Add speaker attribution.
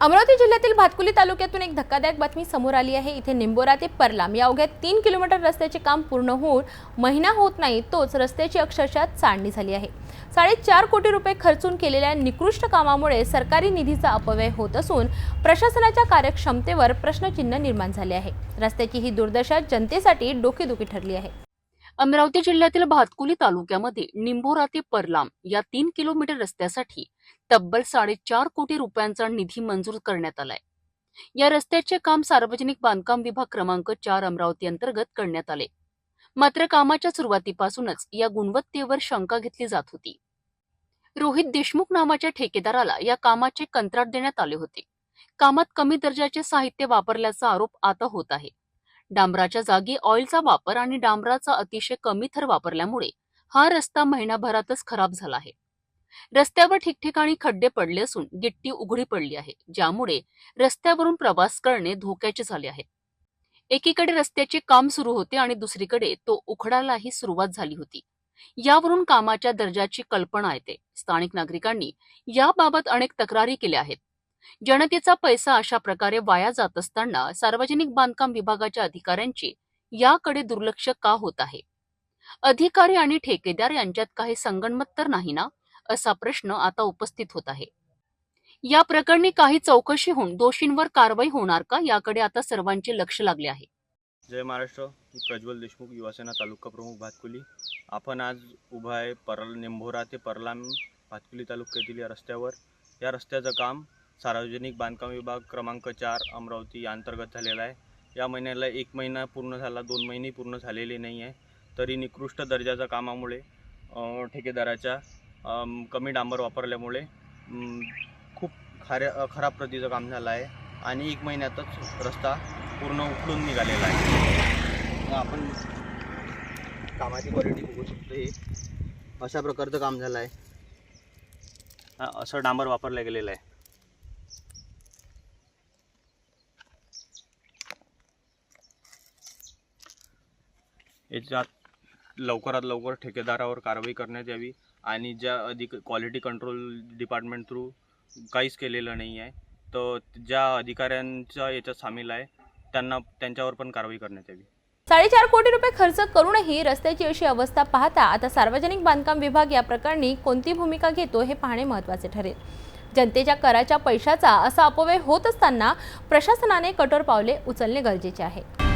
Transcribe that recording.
Speaker 1: अमरावती जिल्ह्यातील भातकुली तालुक्यातून एक धक्कादायक बातमी समोर आली आहे. इथे निंबोरा ते परलाम या अवघ्या तीन किलोमीटर रस्त्याचे काम पूर्ण होऊन महिना होत नाही तोच रस्त्याची अक्षरशः चाळणी झाली आहे. साडेचार कोटी रुपये खर्चून केलेल्या निकृष्ट कामामुळे सरकारी निधीचा अपव्यय होत असून प्रशासनाच्या कार्यक्षमतेवर प्रश्नचिन्ह निर्माण झाले आहे. रस्त्याची ही दुर्दशा जनतेसाठी डोकेदुखी ठरली आहे.
Speaker 2: अमरावती जिल्ह्यातील भातकुली तालुक्यामध्ये निंबोरा ते परलाम या तीन किलोमीटर रस्त्यासाठी तब्बल साडेचार कोटी रुपयांचा निधी मंजूर करण्यात आलाय. या रस्त्याचे काम सार्वजनिक बांधकाम विभाग क्रमांक चार अमरावती अंतर्गत करण्यात आले. मात्र कामाच्या सुरुवातीपासूनच या गुणवत्तेवर शंका घेतली जात होती. रोहित देशमुख नावाच्या ठेकेदाराला या कामाचे कंत्राट देण्यात आले होते. कामात कमी दर्जाचे साहित्य वापरल्याचा आरोप आता होत आहे. डांबराच्या जागी ऑइलचा वापर आणि डांबराचा अतिशय कमी थर वापरल्यामुळे हा रस्ता महिनाभरातच खराब झाला आहे. रस्त्यावर ठिकठिकाणी खड्डे पडले असून गिट्टी उघडी पडली आहे ज्यामुळे रस्त्यावरून प्रवास करणे धोक्याचे झाले आहे. एकीकडे रस्त्याचे काम सुरू होते आणि दुसरीकडे तो उखडायलाही सुरुवात झाली होती. यावरून कामाच्या दर्जाची कल्पना येते. स्थानिक नागरिकांनी याबाबत अनेक तक्रारी केल्या आहेत. जनतेचा पैसा अशा प्रकारे वाया जात असताना सार्वजनिक बांधकाम विभागाच्या अधिकाऱ्यांची याकडे दुर्लक्ष का होत आहे? अधिकारी आणि ठेकेदार यांच्यात काही संगणमत तर नाही ना? असा प्रश्न आता उपस्थित होत आहे. या प्रकरणी काही चौकशी होऊन दोषींवर कारवाई होणार का? याकडे आता सर्वांचे लक्ष लागले आहे.
Speaker 3: जय महाराष्ट्र मी प्रज्वल देशमुख युवासेना तालुका प्रमुख भातकुली. आपण आज उभा आहे परल निंभोरा ते परलाम भातकुली तालुक्यातील या रस्त्यावर. या रस्त्याचं काम सार्वजनिक बांधकाम विभाग क्रमांक चार अमरावती अंतर्गत झालेला आहे. या महिन्याला एक महिना पूर्ण झाला दोन महिने पूर्ण झालेले नाही आहे. तरी निकृष्ट दर्जाच्या कामामुळे ठेकेदाराच्या कमी डांबर वापरल्यामुळे खूप खाऱ्या खराब प्रतीचं काम झालं आहे आणि एक महिन्यातच रस्ता पूर्ण उखडून निघालेला आहे. आपण कामाची क्वालिटी बघू शकतो हे. अशा प्रकारचं काम झालं आहे. हा, असं डांबर वापरलं गेलेलं आहे. याच्यात लवकरात लवकर ठेकेदारावर कारवाई करण्यात यावी आणि ज्या अधिक क्वालिटी कंट्रोल डिपार्टमेंट थ्रू काहीच केलेलं नाही आहे तर ज्या अधिकाऱ्यांचा याच्यात सामील आहे त्यांना त्यांच्यावर पण कारवाई करण्यात यावी.
Speaker 1: साडेचार कोटी रुपये खर्च करूनही रस्त्याची अशी अवस्था पाहता आता सार्वजनिक बांधकाम विभाग या प्रकरणी कोणती भूमिका घेतो हे पाहणे महत्त्वाचे ठरेल. जनतेच्या कराच्या पैशाचा असा अपव्यय होत असताना प्रशासनाने कठोर पावले उचलणे गरजेचे आहे.